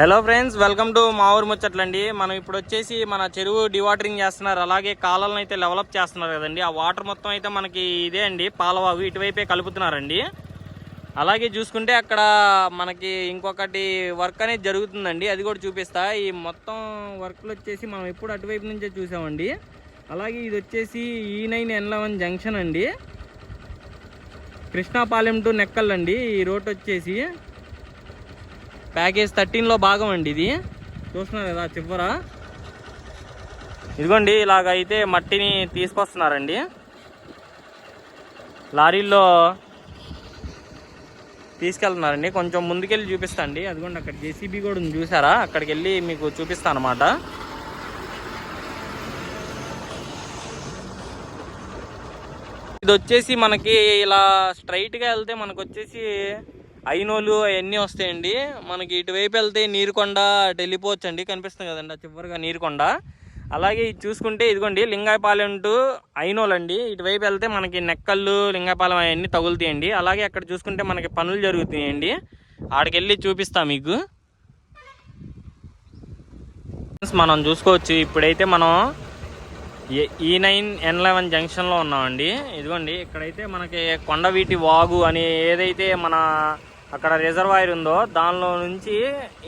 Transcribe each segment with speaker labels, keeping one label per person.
Speaker 1: Hello friends welcome to మా ఊరు ముచ్చట్లండి మనం ఇప్పుడు వచ్చేసి మన చెరువు డివాటరింగ్ చేస్తున్నారు. అలాగే కాలాలను అయితే డెవలప్ చేస్తున్నారు కదండి. ఆ వాటర్ మొత్తం అయితే మనకి ఇదే అండి. పాలవాగు ఇటువైపే కలుపుతున్నారండి. అలాగే చూసుకుంటే అక్కడ మనకి ఇంకొకటి వర్క్ అనేది జరుగుతుందండి. అది కూడా చూపిస్తా. ఈ మొత్తం వర్క్లు వచ్చేసి మనం ఎప్పుడు అటువైపు నుంచే చూసామండి. అలాగే ఇది వచ్చేసి ఈ నైన్ ఎన్ లెవెన్ జంక్షన్ అండి. కృష్ణాపాలెం టు నెక్కల్ అండి ఈ రోడ్ వచ్చేసి ప్యాకేజ్ థర్టీన్లో భాగం అండి ఇది. చూస్తున్నారు కదా చివర. ఇదిగోండి ఇలాగ అయితే మట్టిని తీసుకొస్తున్నారండి. లారీల్లో తీసుకెళ్తున్నారండి. కొంచెం ముందుకెళ్ళి చూపిస్తా అండి అదిగోండి అక్కడ జేసీబీ కూడా ఉంది చూసారా? అక్కడికి వెళ్ళి మీకు చూపిస్తాను అనమాట ఇది వచ్చేసి మనకి ఇలా స్ట్రైట్గా వెళ్తే మనకు వచ్చేసి ఐనోలు అవన్నీ వస్తాయండి. మనకి ఇటువైపు వెళ్తే నీరుకొండ అటు వెళ్ళిపోవచ్చు అండి కనిపిస్తుంది కదండి ఆ చివరిగా నీరుకొండ. అలాగే ఇది చూసుకుంటే ఇదిగోండి లింగాయపాలెం టు ఐనోలు అండి ఇటువైపు వెళ్తే మనకి నెక్కళ్ళు లింగాయపాలెం అవన్నీ తగులుతాయండి. అలాగే అక్కడ చూసుకుంటే మనకి పనులు జరుగుతాయండి. ఆడికెళ్ళి చూపిస్తా మీకు. మనం చూసుకోవచ్చు. ఇప్పుడైతే మనం ఈ నైన్ ఎన్ లెవెన్ జంక్షన్లో ఉన్నామండి. ఇదిగోండి ఇక్కడైతే మనకి కొండవీటి వాగు అని ఏదైతే మన అక్కడ రిజర్వాయర్ ఉందో దానిలో నుంచి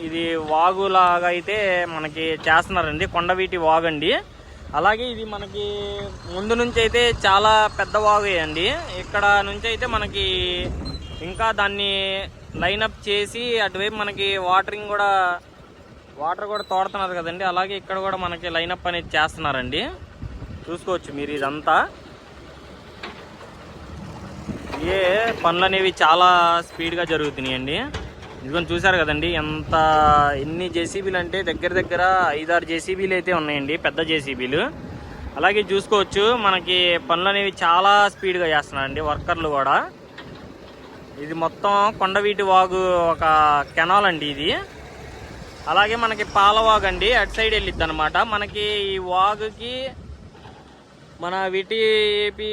Speaker 1: ఇది వాగులాగా అయితే మనకి చేస్తున్నారండి. కొండవీటి వాగు అండి అలాగే ఇది మనకి ముందు నుంచి అయితే చాలా పెద్ద వాగు అండి. ఇక్కడ నుంచి అయితే మనకి ఇంకా దాన్ని లైనప్ చేసి అటువైపు మనకి వాటరింగ్ కూడా వాటర్ కూడా తోడుతున్నారు కదండి. అలాగే ఇక్కడ కూడా మనకి లైనప్ అనేది చేస్తున్నారండి. చూసుకోవచ్చు మీరు ఇదంతా. ఏ పనులు అనేవి చాలా స్పీడ్గా జరుగుతున్నాయండి. ఇదిగోని చూసారు కదండి ఎంత ఎన్ని జేసీబీలు అంటే దగ్గర దగ్గర ఐదారు జేసీబీలు అయితే ఉన్నాయండి పెద్ద జేసీబీలు. అలాగే చూసుకోవచ్చు మనకి పనులు అనేవి చాలా స్పీడ్గా చేస్తున్నారండి వర్కర్లు కూడా. ఇది మొత్తం కొండవీటి వాగు ఒక కెనాల్ అండి ఇది. అలాగే మనకి పాలవాగు అండి అటు సైడ్ వెళ్ళిద్ది అనమాట మనకి ఈ వాగుకి మన విటిపి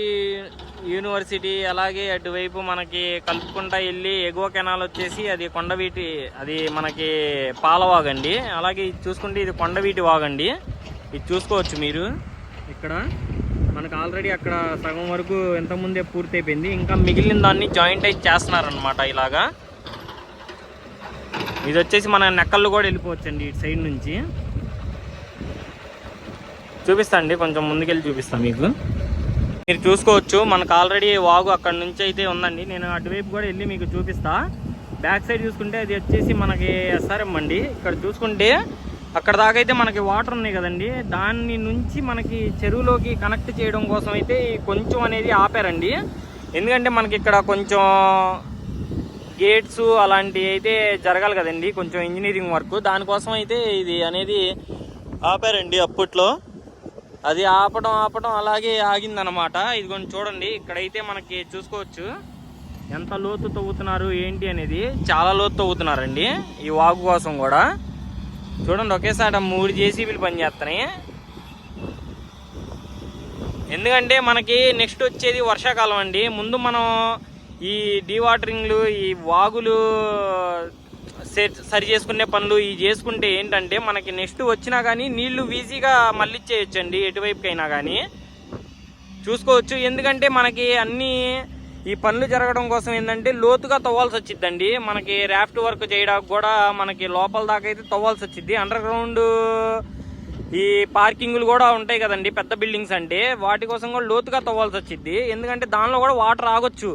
Speaker 1: యూనివర్సిటీ అలాగే అటువైపు మనకి కలుపుకుంటా వెళ్ళి ఎగువ కెనాల్ వచ్చేసి అది కొండవీటి అది మనకి పాలవాగండి అలాగే ఇది చూసుకుంటే ఇది కొండవీటి వాగండి ఇది చూసుకోవచ్చు మీరు. ఇక్కడ మనకు ఆల్రెడీ అక్కడ సగం వరకు ఎంత పూర్తయిపోయింది. ఇంకా మిగిలిన దాన్ని జాయింట్ అయితే చేస్తున్నారనమాట ఇలాగా. ఇది వచ్చేసి మన నెక్కళ్ళు కూడా వెళ్ళిపోవచ్చండి ఇటు సైడ్ నుంచి. చూపిస్తా అండి కొంచెం ముందుకెళ్ళి చూపిస్తాను మీకు. మీరు చూసుకోవచ్చు మనకు ఆల్రెడీ వాగు అక్కడ నుంచి అయితే ఉందండి. నేను అటువైపు కూడా వెళ్ళి మీకు చూపిస్తా. బ్యాక్ సైడ్ చూసుకుంటే అది వచ్చేసి మనకి ఎస్ఆర్ఎం అండి. ఇక్కడ చూసుకుంటే అక్కడ దాకా అయితే మనకి వాటర్ ఉన్నాయి కదండి. దాని నుంచి మనకి చెరువులోకి కనెక్ట్ చేయడం కోసం అయితే కొంచెం అనేది ఆపారండి. ఎందుకంటే మనకి ఇక్కడ కొంచెం గేట్స్ అలాంటివి అయితే జరగాలి కదండి. కొంచెం ఇంజనీరింగ్ వర్క్ దానికోసం అయితే ఇది అనేది ఆపారండి అప్పట్లో. అది ఆపడం ఆపడం అలాగే ఆగిందనమాట ఇది కొంచెం చూడండి ఇక్కడైతే మనకి చూసుకోవచ్చు. ఎంత లోతు తవ్వుతున్నారు ఏంటి అనేది. చాలా లోతు తవ్వుతున్నారండి ఈ వాగు కోసం కూడా. చూడండి ఒకేసారి మూడు జేసీబీలు పనిచేస్తున్నాయి. ఎందుకంటే మనకి నెక్స్ట్ వచ్చేది వర్షాకాలం అండి. ముందు మనం ఈ డీవాటరింగ్లు ఈ వాగులు సరి చేసుకునే పనులు ఇవి చేసుకుంటే ఏంటంటే మనకి నెక్స్ట్ వచ్చినా కానీ నీళ్ళు ఈజీగా మళ్ళిచ్చేయచ్చండి ఎటువైపుకైనా కానీ చూసుకోవచ్చు. ఎందుకంటే మనకి అన్నీ ఈ పనులు జరగడం కోసం ఏంటంటే లోతుగా తవ్వాల్సి వచ్చిద్దండి. మనకి రాఫ్ట్ వర్క్ చేయడానికి కూడా మనకి లోపల దాకా అయితే తవ్వాల్సి వచ్చింది అండర్ గ్రౌండ్ ఈ పార్కింగ్లు కూడా ఉంటాయి కదండి పెద్ద బిల్డింగ్స్ అంటే. వాటి కోసం కూడా లోతుగా తవ్వాల్సి వచ్చింది ఎందుకంటే దానిలో కూడా వాటర్ ఆగొచ్చు.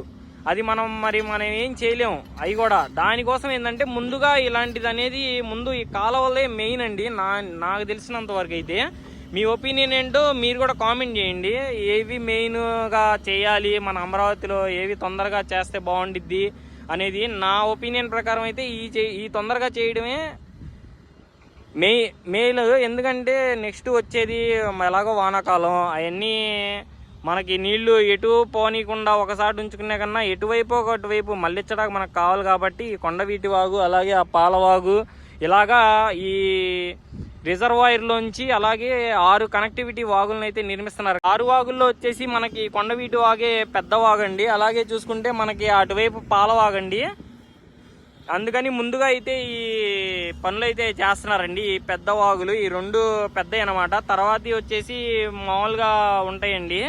Speaker 1: అది మనం మరి మనం ఏం చేయలేము అవి కూడా దానికోసం ఏంటంటే ముందుగా ఇలాంటిది అనేది ముందు ఈ కాలువలే మెయిన్ అండి. నా నాకు తెలిసినంత వరకు అయితే. మీ ఒపీనియన్ ఏంటో మీరు కూడా కామెంట్ చేయండి. ఏవి మెయిన్గా చేయాలి? మన అమరావతిలో ఏవి తొందరగా చేస్తే బాగుండిద్ది అనేది నా ఒపీనియన్ ప్రకారం అయితే ఈ ఈ తొందరగా చేయడమే మే మేలు ఎందుకంటే నెక్స్ట్ వచ్చేది ఎలాగో వానాకాలం. అవన్నీ మనకి నీళ్ళు ఎటు పోనీయకుండా ఒకసారి ఉంచుకునే కన్నా ఎటువైపు ఒకటివైపు మళ్ళించడానికి మనకు కావాలి కాబట్టి కొండవీటి వాగు అలాగే ఆ పాలవాగు ఇలాగా ఈ రిజర్వాయర్లోంచి అలాగే ఆరు కనెక్టివిటీ వాగులను అయితే నిర్మిస్తున్నారు. ఆరు వాగుల్లో వచ్చేసి మనకి కొండవీటి వాగే పెద్ద వాగండి. అలాగే చూసుకుంటే మనకి అటువైపు పాలవాగండి అందుకని ముందుగా అయితే ఈ పనులు అయితే చేస్తున్నారండి. ఈ పెద్ద వాగులు ఈ రెండు పెద్దవి అనమాట తర్వాత వచ్చేసి మామూలుగా ఉంటాయండి.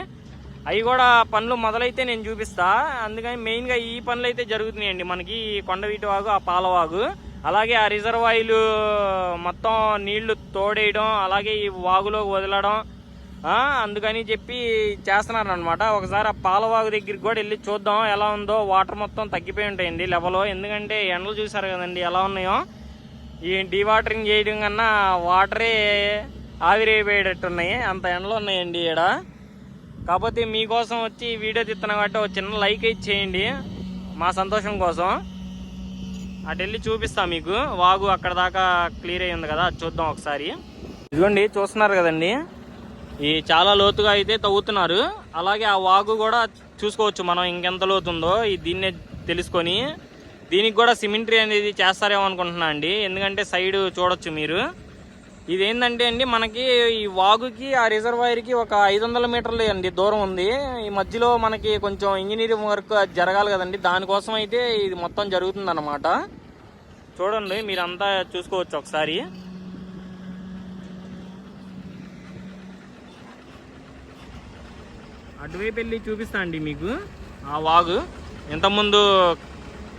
Speaker 1: అవి కూడా పనులు మొదలైతే నేను చూపిస్తా. అందుకని మెయిన్గా ఈ పనులు అయితే జరుగుతున్నాయండి మనకి ఈ కొండవీటి వాగు ఆ పాలవాగు. అలాగే ఆ రిజర్వాయర్లు మొత్తం నీళ్ళు తోడేయడం అలాగే ఈ వాగులోకి వదలడం అందుకని చెప్పి చేస్తున్నారు అనమాట ఒకసారి ఆ పాలవాగు దగ్గరికి కూడా వెళ్ళి చూద్దాం ఎలా ఉందో. వాటర్ మొత్తం తగ్గిపోయి ఉంటాయండి లెవెల్. ఎందుకంటే ఎండలు చూసారు కదండి ఎలా ఉన్నాయో. ఈ డీవాటరింగ్ చేయడం కన్నా వాటరే ఆవిరైపోయేటట్టున్నాయి. అంత ఎండలు ఉన్నాయండి ఇక్కడ కాకపోతే మీకోసం వచ్చి వీడియో తీస్తున్నాం కాబట్టి ఒక చిన్న లైక్ అయితే చేయండి మా సంతోషం కోసం. అటు వెళ్ళి చూపిస్తా మీకు. వాగు అక్కడ దాకా క్లియర్ అయి ఉంది కదా అది చూద్దాం ఒకసారి. ఇదిగోండి చూస్తున్నారు కదండి. ఈ చాలా లోతుగా అయితే తవ్వుతున్నారు. అలాగే ఆ వాగు కూడా చూసుకోవచ్చు మనం ఇంకెంత లోతు ఉందో ఈ దీన్నే తెలుసుకొని. దీనికి కూడా సిమెంట్రీ అనేది చేస్తారేమో అనుకుంటున్నా అండి. ఎందుకంటే సైడ్ చూడొచ్చు మీరు. ఇది ఏంటంటే అండి మనకి ఈ వాగుకి ఆ రిజర్వాయర్కి ఒక ఐదు వందల మీటర్లు అండి దూరం ఉంది. ఈ మధ్యలో మనకి కొంచెం ఇంజనీరింగ్ వర్క్ అది జరగాలి కదండి. దానికోసం అయితే ఇది మొత్తం జరుగుతుందన్నమాట. చూడండి మీరంతా చూసుకోవచ్చు ఒకసారి. అటువైపు వెళ్ళి చూపిస్తా అండి మీకు. ఆ వాగు. ఇంతకుముందు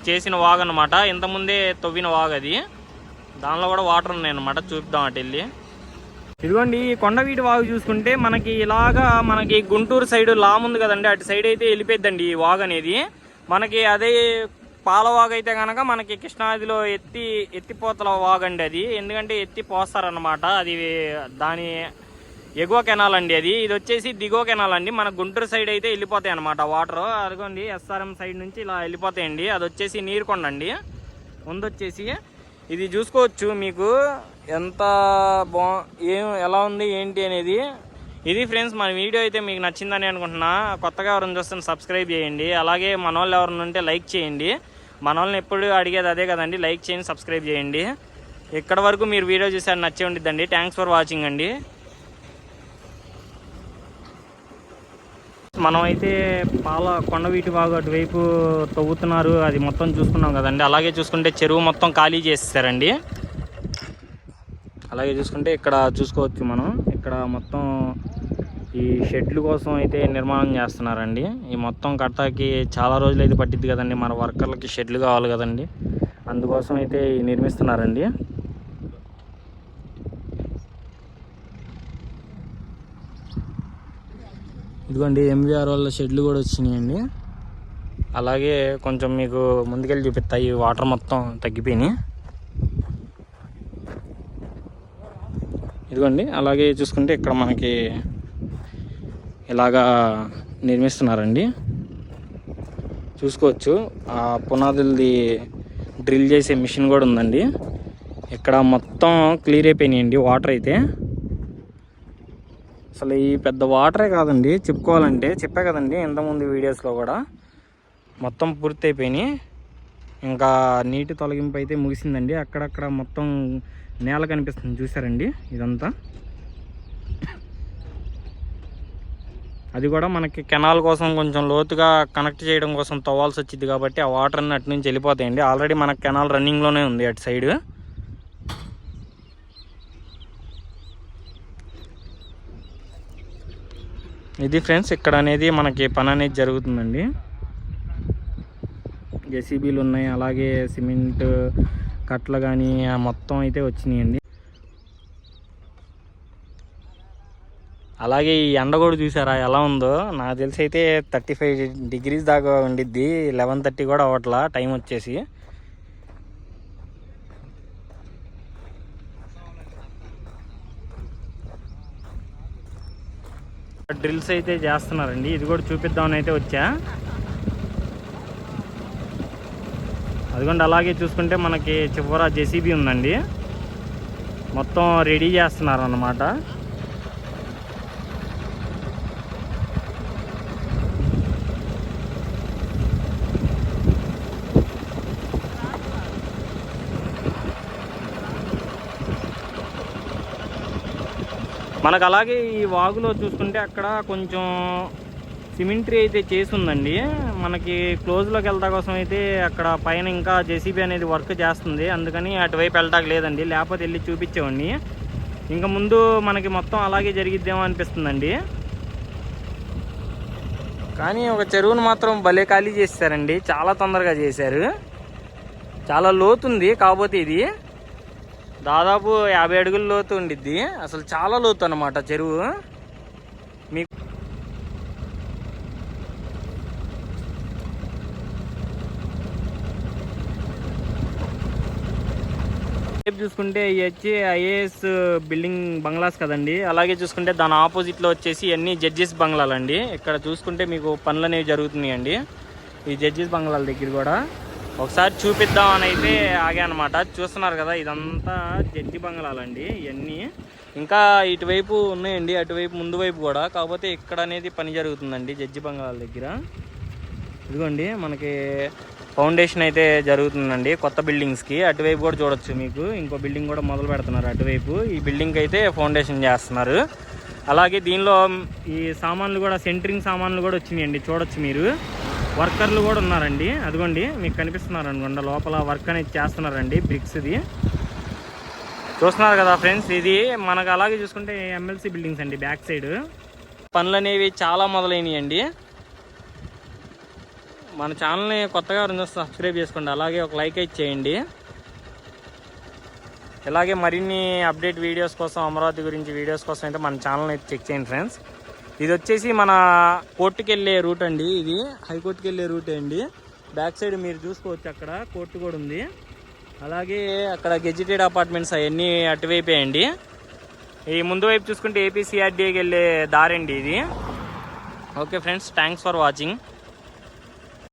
Speaker 1: చేసిన వాగు అనమాట ఇంతకుముందే తవ్విన వాగు అది దానిలో కూడా వాటర్ ఉన్నాయి అనమాట చూపిద్దాం అటు వెళ్ళి. ఇదిగోండి ఈ కొండవీటి వాగు చూసుకుంటే మనకి ఇలాగా మనకి గుంటూరు సైడ్ లామ్ ఉంది కదండి అటు సైడ్ అయితే వెళ్ళిపోద్దండి ఈ వాగు అనేది. మనకి అదే పాలవాగు అయితే కనుక మనకి కృష్ణాదిలో ఎత్తి ఎత్తిపోతల వాగు అండి అది. ఎందుకంటే ఎత్తి పోస్తారనమాట అది దాని ఎగువ కెనాల్ అండి అది. ఇది వచ్చేసి దిగువ కెనాల్ అండి మన గుంటూరు సైడ్ అయితే వెళ్ళిపోతాయి అనమాట వాటర్ అదిగోండి ఎస్ఆర్ఎం సైడ్ నుంచి ఇలా వెళ్ళిపోతాయండి. అది వచ్చేసి నీరుకొండ అండి. ముందు వచ్చేసి ఇది చూసుకోవచ్చు మీకు ఎంత బా ఏం ఎలా ఉంది ఏంటి అనేది. ఇది ఫ్రెండ్స్ మన వీడియో అయితే మీకు నచ్చిందని అనుకుంటున్నా. కొత్తగా ఎవరైనా చూస్తే సబ్స్క్రైబ్ చేయండి. అలాగే మన వాళ్ళు ఎవరైనా ఉంటే లైక్ చేయండి. మన వాళ్ళని ఎప్పుడు అడిగేది అదే కదండి. లైక్ చేయండి సబ్స్క్రైబ్ చేయండి. ఇక్కడ వరకు మీరు వీడియో చూసారు నచ్చే ఉండిద్దండి. థ్యాంక్స్ ఫర్ వాచింగ్ అండి. మనం అయితే పాల కొండవీటి వాగు అటువైపు తవ్వుతున్నారు. అది మొత్తం చూసుకున్నాం కదండి. అలాగే చూసుకుంటే చెరువు మొత్తం ఖాళీ చేసేసారండి. అలాగే చూసుకుంటే ఇక్కడ చూసుకోవచ్చు మనం. ఇక్కడ మొత్తం ఈ షెడ్లు కోసం అయితే నిర్మాణం చేస్తున్నారండి. ఈ మొత్తం కట్టాకి చాలా రోజులు అయితే పట్టిద్ది కదండి. మన వర్కర్లకి షెడ్లు కావాలి కదండి. అందుకోసం అయితే నిర్మిస్తున్నారండి. ఇదిగోండి ఎంవీఆర్ వాళ్ళ షెడ్లు కూడా వచ్చినాయండి. అలాగే కొంచెం మీకు ముందుకెళ్ళి చూపిస్తాయి వాటర్ మొత్తం తగ్గిపోయినాయి. ఇదిగోండి అలాగే చూసుకుంటే ఇక్కడ మనకి ఇలాగా నిర్మిస్తున్నారండి. చూసుకోవచ్చు ఆ పునాదులది డ్రిల్ చేసే మిషన్ కూడా ఉందండి. ఇక్కడ మొత్తం క్లియర్ అయిపోయినాయండి వాటర్ అయితే. అసలు ఈ పెద్ద వాటరే కాదండి చెప్పుకోవాలంటే. చెప్పా కదండి ఇంతకుముందు వీడియోస్లో కూడా. మొత్తం పూర్తి అయిపోయినాయి ఇంకా నీటి తొలగింపు అయితే ముగిసిందండి. అక్కడక్కడ మొత్తం నేల కనిపిస్తుంది చూసారండి ఇదంతా. అది కూడా మనకి కెనాల్ కోసం కొంచెం లోతుగా కనెక్ట్ చేయడం కోసం తవ్వాల్సి వచ్చింది కాబట్టి ఆ వాటర్ అన్ని అటు నుంచి వెళ్ళిపోతాయండి. ఆల్రెడీ మన కెనాల్ రన్నింగ్లోనే ఉంది అటు సైడ్. ఇది ఫ్రెండ్స్ ఇక్కడ అనేది మనకి పని అనేది జరుగుతుందండి. జెసిబీలు ఉన్నాయి అలాగే సిమెంట్ కట్టలు కానీ మొత్తం అయితే వచ్చినాయండి. అలాగే ఈ ఎండ కూడా చూసారా ఎలా ఉందో? నాకు తెలిసి అయితే థర్టీ ఫైవ్ డిగ్రీస్ దాకా ఉండిద్ది లెవెన్ థర్టీ కూడా అవ్వట్లా టైం వచ్చేసి. డ్రిల్స్ అయితే చేస్తున్నారండి. ఇది కూడా చూపిద్దామని అయితే వచ్చా. అదిగోండి అలాగే చూసుకుంటే మనకి చివర జెసిబి ఉందండి. మొత్తం రెడీ చేస్తున్నారు అన్నమాట మనకు అలాగే ఈ వాగులో చూసుకుంటే అక్కడ కొంచెం సిమెంట్రీ అయితే చేసి ఉందండి మనకి క్లోజ్లోకి వెళ్తా కోసం అయితే అక్కడ పైన ఇంకా జెసిబి అనేది వర్క్ చేస్తుంది. అందుకని అటువైపు వెళ్ళటానికి లేదండి. లేకపోతే వెళ్ళి చూపించేవాడిని. ఇంకా ముందు మనకి మొత్తం అలాగే జరిగిద్దేమో అనిపిస్తుందండి. కానీ ఒక చెరువును మాత్రం భలే ఖాళీ చేశారండి చాలా తొందరగా చేశారు. చాలా లోతుంది కాకపోతే ఇది. దాదాపు యాభై అడుగుల లోతు ఉండిద్ది. అసలు చాలా లోతు అనమాట చెరువు. మీకు రేపు చూసుకుంటే ఇవి వచ్చి ఐఏఎస్ బిల్డింగ్ బంగ్లాస్ కదండి. అలాగే చూసుకుంటే దాని ఆపోజిట్లో వచ్చేసి అన్ని జడ్జెస్ బంగ్లాలండి. ఇక్కడ చూసుకుంటే మీకు పనులు అనేవి జరుగుతున్నాయండి. ఈ జడ్జెస్ బంగ్లాల దగ్గర కూడా. ఒకసారి చూపిద్దాం అని అయితే ఆగానమాట చూస్తున్నారు కదా ఇదంతా జడ్జి బంగ్లాలండి ఇవన్నీ ఇంకా ఇటువైపు ఉన్నాయండి అటువైపు ముందు వైపు కూడా. కాకపోతే ఇక్కడ అనేది పని జరుగుతుందండి జడ్జి బంగ్లాల దగ్గర. ఇదిగోండి మనకి ఫౌండేషన్ అయితే జరుగుతుందండి కొత్త బిల్డింగ్స్కి. అటువైపు కూడా చూడొచ్చు మీకు. ఇంకో బిల్డింగ్ కూడా మొదలు పెడుతున్నారు అటువైపు. ఈ బిల్డింగ్ అయితే ఫౌండేషన్ చేస్తున్నారు. అలాగే దీనిలో ఈ సామాన్లు కూడా సెంటరింగ్ సామాన్లు కూడా వచ్చినాయండి. చూడొచ్చు మీరు. వర్కర్లు కూడా ఉన్నారండి. అదిగోండి మీకు కనిపిస్తున్నారు అనుకోండి లోపల వర్క్ అనేది చేస్తున్నారండి బ్రిక్స్ది. చూస్తున్నారు కదా ఫ్రెండ్స్ ఇది మనకు అలాగే చూసుకుంటే ఎమ్మెల్సీ బిల్డింగ్స్ అండి బ్యాక్ సైడ్ పనులు అనేవి చాలా మొదలైనవి మన ఛానల్ని కొత్తగా రెండు సబ్స్క్రైబ్ చేసుకోండి అలాగే ఒక లైక్ అయితే చేయండి. ఇలాగే మరిన్ని అప్డేట్ వీడియోస్ కోసం అమరావతి గురించి వీడియోస్ కోసం అయితే మన ఛానల్ని అయితే చెక్ చేయండి ఫ్రెండ్స్. ఇది వచ్చేసి మన కోర్టుకి వెళ్ళే రూట్ అండి ఇది. హైకోర్టుకి వెళ్ళే రూట్ అండి. బ్యాక్ సైడ్ మీరు చూసుకోవచ్చు అక్కడ కోర్టు కూడా ఉంది. అలాగే అక్కడ గెజిటెడ్ అపార్ట్మెంట్స్ అవన్నీ అటువైపే అండి. ఈ ముందు వైపు చూసుకుంటే ఏపీసీఆర్డీఏకి వెళ్ళే దారండి ఇది. Okay friends thanks for watching.